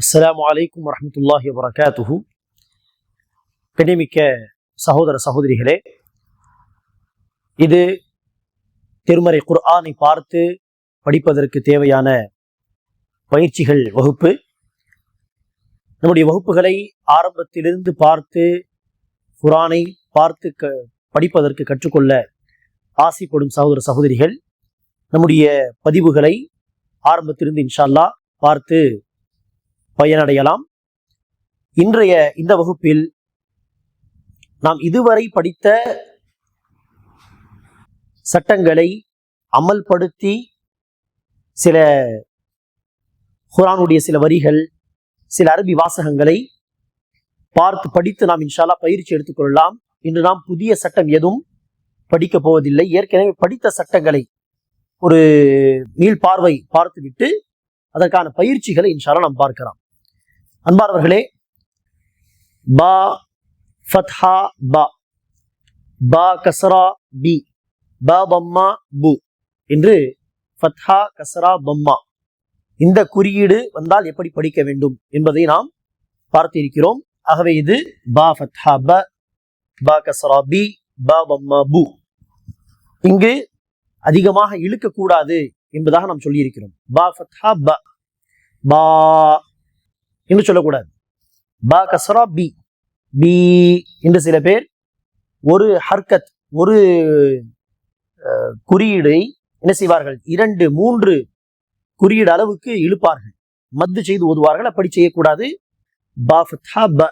அஸ்லாம் அலைக்கும் வரமத்துல்லாஹி வரகாத்துஹு கண்ணியமிக்க சகோதர சகோதரிகளே இது திருமறை குர்ஆனை பார்த்து படிப்பதற்கு தேவையான பயிற்சிகள் வகுப்பு. நம்முடைய வகுப்புகளை ஆரம்பத்திலிருந்து பார்த்து குரானை பார்த்து க படிப்பதற்கு கற்றுக்கொள்ள ஆசைப்படும் சகோதர சகோதரிகள் நம்முடைய பதிவுகளை ஆரம்பத்திலிருந்து இன்ஷா அல்லாஹ் பார்த்து பயனடையலாம். இன்றைய இந்த வகுப்பில் நாம் இதுவரை படித்த சட்டங்களை அமல்படுத்தி சில குரானுடைய சில வரிகள் சில அரபி வாசகங்களை பார்த்து படித்து நாம் இன்ஷால்லா பயிற்சி எடுத்துக்கொள்ளலாம் இன்று நாம் புதிய சட்டம் எதுவும் படிக்கப் போவதில்லை. ஏற்கனவே படித்த சட்டங்களை ஒரு மீள் பார்வை பார்த்துவிட்டு அதற்கான பயிற்சிகளை இன்ஷால்லா நாம் பார்க்கலாம். அன்பார்வர்களே பா ஃபத்ஹா பா. பா கசரா பி. பா பம்மா பு. என்று ஃபத்ஹா கசரா பம்மா. இந்த குறியீடு வந்தால் எப்படி படிக்க வேண்டும் என்பதை நாம் பார்த்திருக்கிறோம். ஆகவே இது பா ஃபத்ஹா ப. பா கசரா பி. பா பம்மா பு. இங்கு அதிகமாக இழுக்கக்கூடாது என்பதாக நாம் சொல்லியிருக்கிறோம். பா ஃபத்ஹா ப. பா. என்று சொல்லக்கூடாது. பா கசரா பி. பி என்று சில பேர் ஒரு ஹர்கத் ஒரு குறியீடை என்ன செய்வார்கள்? இரண்டு மூன்று குறியீடு அளவுக்கு இழுப்பார்கள். மத்து செய்து ஓதுவார்கள். அப்படி செய்யக்கூடாது. பா ஃபத்ஹா ப.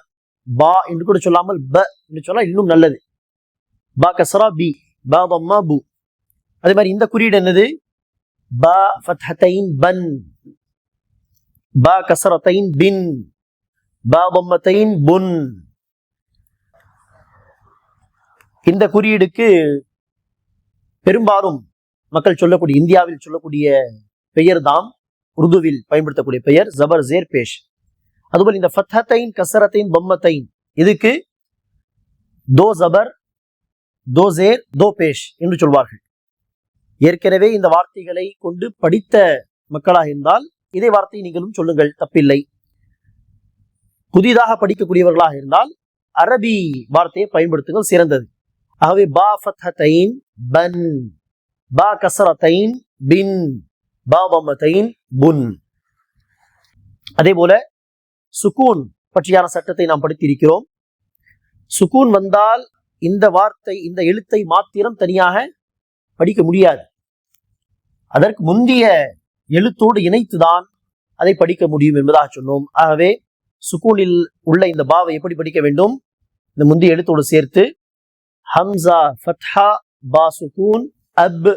பா என்று கூட சொல்லாமல் ப என்று சொன்னால் இன்னும் நல்லது. பா கசரா பி. பா பம்மா பு. அதே மாதிரி இந்த குறியீடு என்னது? பா ஃபத்ஹத்தைன் பன். பா கசரத்தைன் பின் பா பம்மத்தைன் புன். இந்த குறியீடுக்கு பெரும்பாலும் மக்கள் சொல்லக்கூடிய இந்தியாவில் சொல்லக்கூடிய பெயர் தாம் உருதுவில் பயன்படுத்தக்கூடிய பெயர் ஜபர் ஜேர் பேஷ். அதுபோல் இந்த ஃபத்தத்தைன் கசரத்தைன் பொம்மத்தைன் இதுக்கு தோ ஜபர் தோ ஜேர் தோ பேஷ் என்று சொல்வார்கள். ஏற்கனவே இந்த வார்த்தைகளை கொண்டு படித்த மக்களாக இருந்தால் இதே வார்த்தையை நீங்களும் சொல்லுங்கள் தப்பில்லை. புதிதாக படிக்கக்கூடியவர்களாக இருந்தால் அரபி வார்த்தையை பயன்படுத்துங்கள் சிறந்தது. ஆகவே பா ஃபத்ஹத்தைன் பன் பா கசரத்தைன் பின் பா பம்மத்தைன் புன். அதே போல சுக்கூன் பற்றியான சட்டத்தை நாம் படித்திருக்கிறோம். சுக்கூன் வந்தால் இந்த வார்த்தை இந்த எழுத்தை மாத்திரம் தனியாக படிக்க முடியாது. அதற்கு முந்திய எழுத்தோடு இணைத்துதான் அதை படிக்க முடியும் என்பதாக சொன்னோம். ஆகவே சுக்கூனில் உள்ள இந்த பாவை எப்படி படிக்க வேண்டும்? இந்த முந்தைய எழுத்தோடு சேர்த்து ஹம்சா ஃபத்ஹா பா சுகூன் அப்.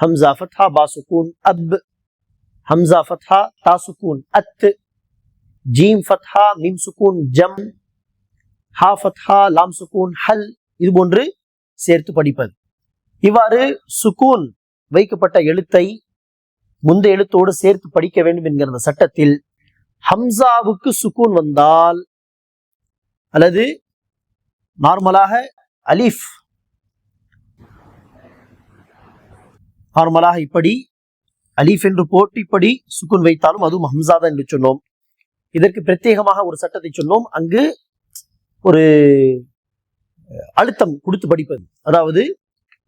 ஹம்சா ஃபத்ஹா பா சுகூன் அப். ஹம்சா ஃபத்ஹா தா சுகூன் அத். ஜீம் ஃபத்ஹா மீம் சுகூன் ஜம். ஹா ஃபத்ஹா லாம் சுகூன் ஹல். இது போன்று சேர்த்து படிப்பது. இவ்வாறு சுகூன் வைக்கப்பட்ட எழுத்தை முந்த எழுத்தோடு சேர்த்து படிக்க வேண்டும் என்கிற அந்த சட்டத்தில் ஹம்சாவுக்கு சுக்கூன் வந்தால் அல்லது நார்மலாக அலிஃப் நார்மலாக இப்படி அலீஃப் என்று போட்டு இப்படி சுக்குன் வைத்தாலும் அதுவும் ஹம்சா தான் என்று சொன்னோம். இதற்கு பிரத்யேகமாக ஒரு சட்டத்தை சொன்னோம். அங்கு ஒரு அழுத்தம் கொடுத்து படிப்பது. அதாவது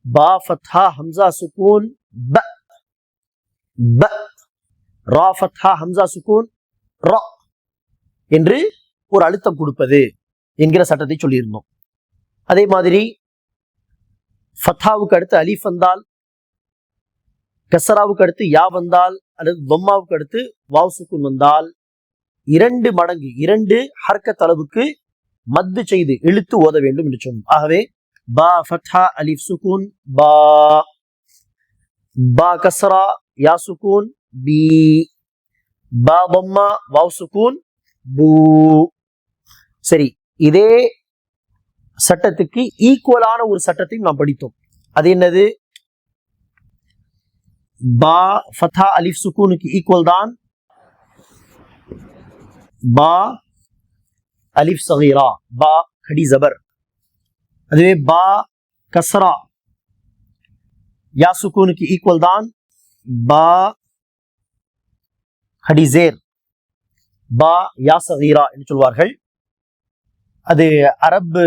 பா ஃபத்ஹா ஹம்சா சுக்கூன் ப. ப ரா ஃபத்ஹா ஹம்சா சுக்கூன் ரா என்று ஒரு அழுத்தம் கொடுப்பது என்கிற சட்டத்தை சொல்லியிருந்தோம். அதே மாதிரி ஃபத்தாவுக்கு அடுத்து அலிஃப் வந்தால் கசராவுக்கு அடுத்து யா வந்தால் அல்லது பொம்மாவுக்கு அடுத்து வாவ் சுக்குன் வந்தால் இரண்டு மடங்கு இரண்டு ஹர்க்கத் அளவுக்கு மத்து செய்து இழுத்து ஓத வேண்டும் என்று சொன்னோம். ஆகவே பா ஃபத்ஹா அலிஃப் சுக்கூன் பா. பா கசரா யா சுக்கூன் பி பா வாவ் சுக்கூன் பூ சரி இதே சட்டத்துக்கு ஈக்குவலான ஒரு சட்டத்தையும் நாம் படித்தோம். அது என்னது? பா ஃபதா அலிஃப் சுக்கூனுக்கு ஈக்குவல் தான். பா அலிஃப் சகீரா பா கடி ஜபர். அதுவே பா கஸ்ரா. யா சுக்கூனுக்கு ஈக்குவல் தான். பா ஹடிசேர். பா யாசகீரா என்று சொல்வார்கள். அது அரபு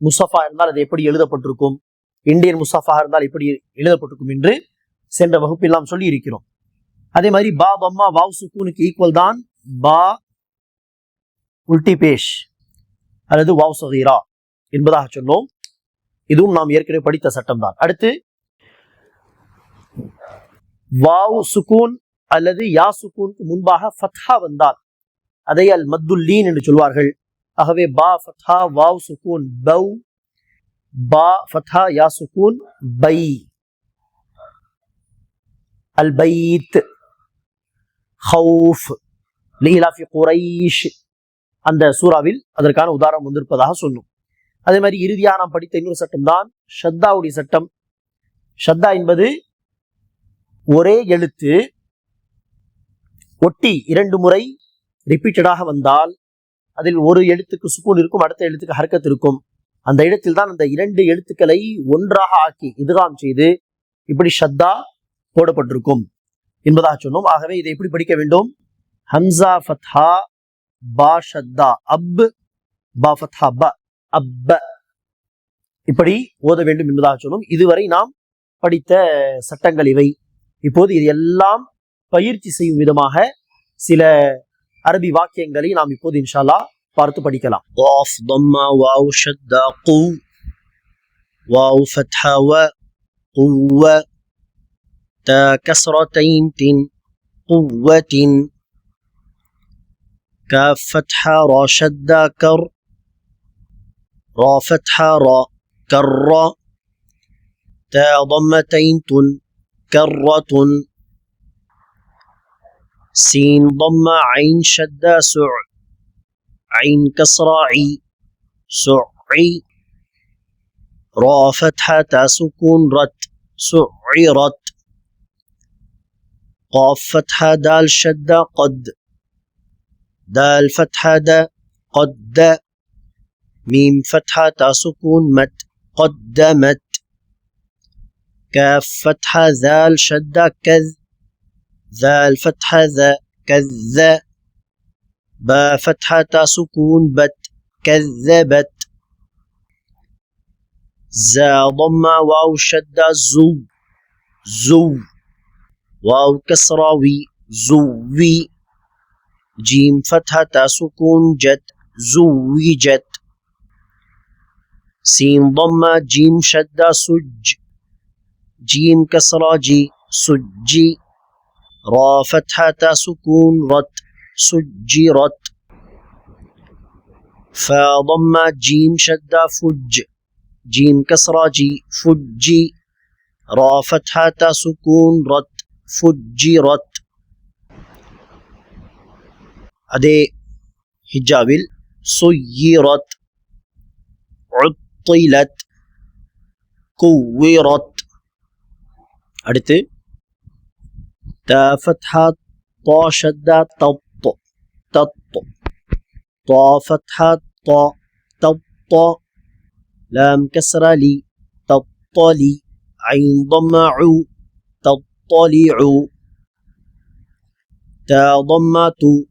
முசஃபா இருந்தால் அது எப்படி எழுதப்பட்டிருக்கும்? இந்தியன் முசஃபா இருந்தால் எப்படி எழுதப்பட்டிருக்கும் என்று சென்ற வகுப்பில் நாம் சொல்லி இருக்கிறோம். அதே மாதிரி பா பம்மா வாவ் சுக்கூனுக்கு ஈக்குவல் தான் பா உல்டி பேஷ் அல்லது வாவ் சகீரா என்பதாக சொன்னோம். இதுவும் நாம் ஏற்கனவே படித்த சட்டம் தான். அடுத்து வாவ் சுக்கூன் அல்லது யா சுக்கூனுக்கு முன்பாக ஃபத்ஹா வந்தால் அதை அல் மத்துல்லீன் என்று சொல்வார்கள். ஆகவே பா ஃபத்ஹா வாவ் சுக்கூன் பவ் பா ஃபத்ஹா யா சுக்கூன் பை. அல் பைத் ஹவுஃப் லீலாஃபி குரைஷ். அந்த சூறாவில் அதற்கான உதாரணம் வந்திருப்பதாக சொன்னோம் அதே மாதிரி இறுதியாக நாம் படித்த இன்னொரு சட்டம் தான் ஷத்தாவுடைய சட்டம். ஷத்தா என்பது ஒரே எழுத்து ஒட்டி இரண்டு முறை ரிப்பீட்டடாக வந்தால் அதில் ஒரு எழுத்துக்கு சுக்கூன் இருக்கும் அடுத்த எழுத்துக்கு ஹர்க்கத் இருக்கும். அந்த இடத்தில் தான் அந்த இரண்டு எழுத்துக்களை ஒன்றாக ஆக்கி இதுகாம் செய்து இப்படி ஷத்தா போடப்பட்டிருக்கும். என்பதாக சொன்னோம். ஆகவே இதை எப்படி படிக்க வேண்டும்? ஹம்சா ஃபத்ஹா பா ஷத்தா. அப் பா ஃபத்ஹா ப. அப்ப இப்படி ஓத வேண்டும் என்பதாக சொன்னோம். இதுவரை நாம் படித்த சட்டங்கள் இவை. இப்போது இது எல்லாம் பயிற்சி செய்யும் விதமாக சில அரபி வாக்கியங்களை நாம் இப்போது இன்ஷால்லா பார்த்து படிக்கலாம் قاف ضمة واو شدة قو واو فتحة و قوة تا كسرتين تن قوة كاف فتحة را شدة كر را فتحة را كر تا ضمتين تن كرة سين ضمة عين شدة سع. عين كسرة عي سعي. را فتحة سكون رت سعرت. قاف فتحة دال شدة قد. دال فتحة دا قد. ميم فتحة سكون مت قدمت. كاف فتحة ذال شدة كذ ذال فتحة ذا كذ با فتحة سكون بت كذبت زا ضمة واو شدة زو زو واو كسرة وي زوي جيم فتحة سكون جت زوجت سين ضمة جيم شدة سج جيم كسرة جي سجي را فتحة سكون رت سجرت فا ضمة جيم شدة فج جيم كسرة جي فجي را فتحة سكون رت فجرت அதே ஹிஜாவில் சுயிரத் உத்திலத் குவிரத் அடுத்து تا فتحة طا شدة تط تط طا فتحة طا تط لام كسرة لي تطلي عين ضمة عو تطلع تا ضمة تو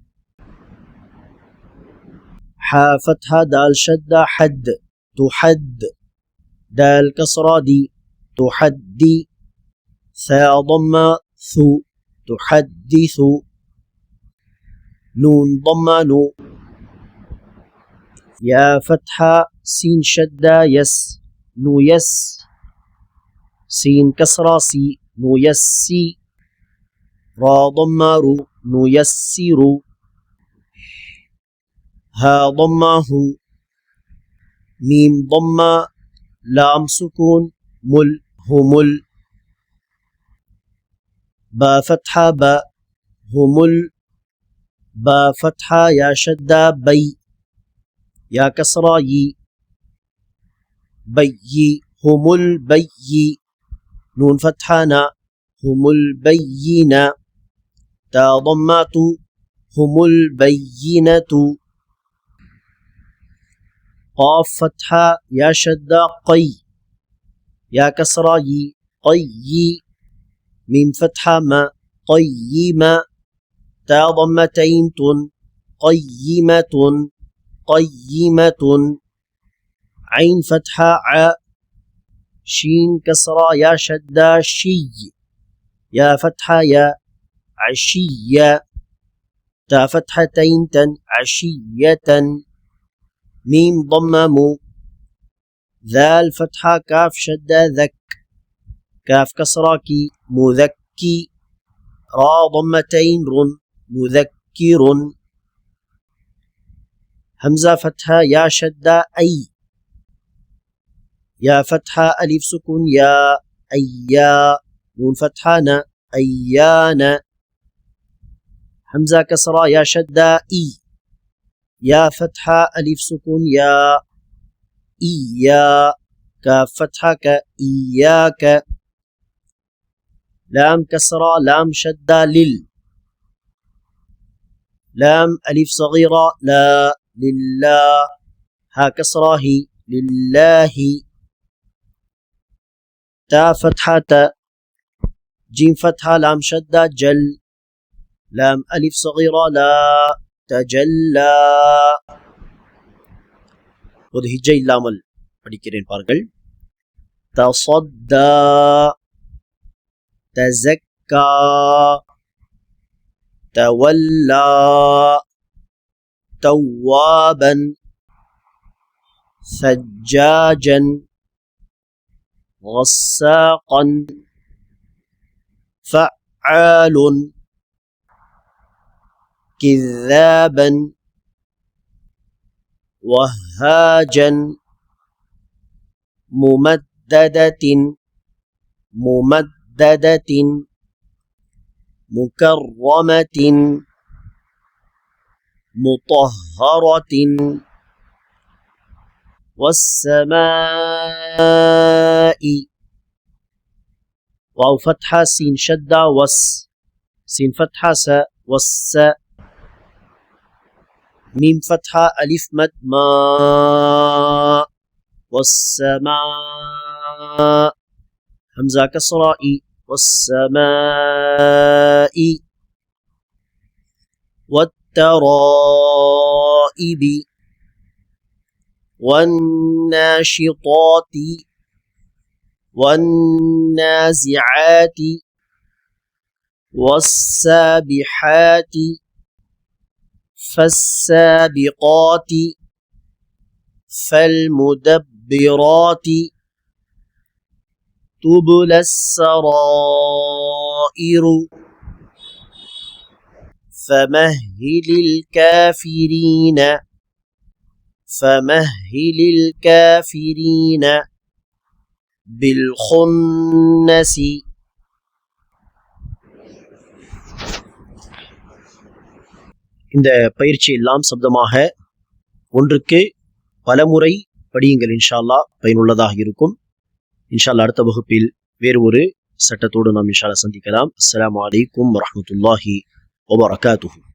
حا فتحة دال شدة حد تحد دال كسرة دي تحدي ثا ضمة ثو تحدث نون ضمة نو. يا فتحة سين شدة يس نو يس. سين كسرة سي نو يسي را ضمة رو نو يسر ها ضمة هو. ميم ضمة لام سكون مل همل با فتحة با همل با فتحة يا شدة بي يا كسرة يي بي هم البي نون فتحة نا هم البينة تا ضمات هم البينة قاف فتحة يا شدة قي يا كسرة يي قي ميم فتحة ما قيمة تا ضمتين تن قيمة قيمة عين فتحة ع شين كسرة يا شدة شي يا فتحة يا عشية تا فتحتين تن عشية ميم ضمم ذال فتحة كاف شدة ذك كاف كسراكي مذكي را ضمتين رن. مذكر همزة فتحة يا شدة أي. يا فتحة ألف سكون يا أيا نون فتحة نا أيانا همزة كسرة يا شدة إي. يا فتحة ألف سكون يا إيا كاف فتحة كإياك لام كسرة لام شدة لل لام ألف صغيرة لا لله ها كسرة هي لله تا فتحة تا جيم فتحة لام شدة جل لام ألف صغيرة لا تجلى ஒரு ஹிஜ்ஜை இல்லாமல் படிக்கிறேன் பாருங்கள் تصدى تزكى. تولى توابا. ثجاجا غساقا. فعال. كذابا. وهاجا. ممددة. ممددة. مكرمة مطهرة والسماء واو فتحة سين شدة وس سين فتحة س والس ميم فتحة ألف مد ما والسماء. همزة كسرة إي والسماء والترائب والناشطات والنازعات والسابحات فالسابقات فالمدبرات تبلى السرائر فمهل الكافرين فمهل الكافرين بالخنس இந்த பயிற்சி எல்லாம் சப்தமாக ஒன்றுக்கு பலமுறை படியுங்கள் இன்ஷா அல்லாஹ் பயனுள்ளதாக இருக்கும் இன்ஷா அடுத்த வகுப்பில் வேறு ஒரு சட்டத்தோடு நாம் இன்ஷா சந்திக்கலாம். அஸ்லாம் வலைக்கும் வரமத்துல்லாஹி வபரகாத்துஹு.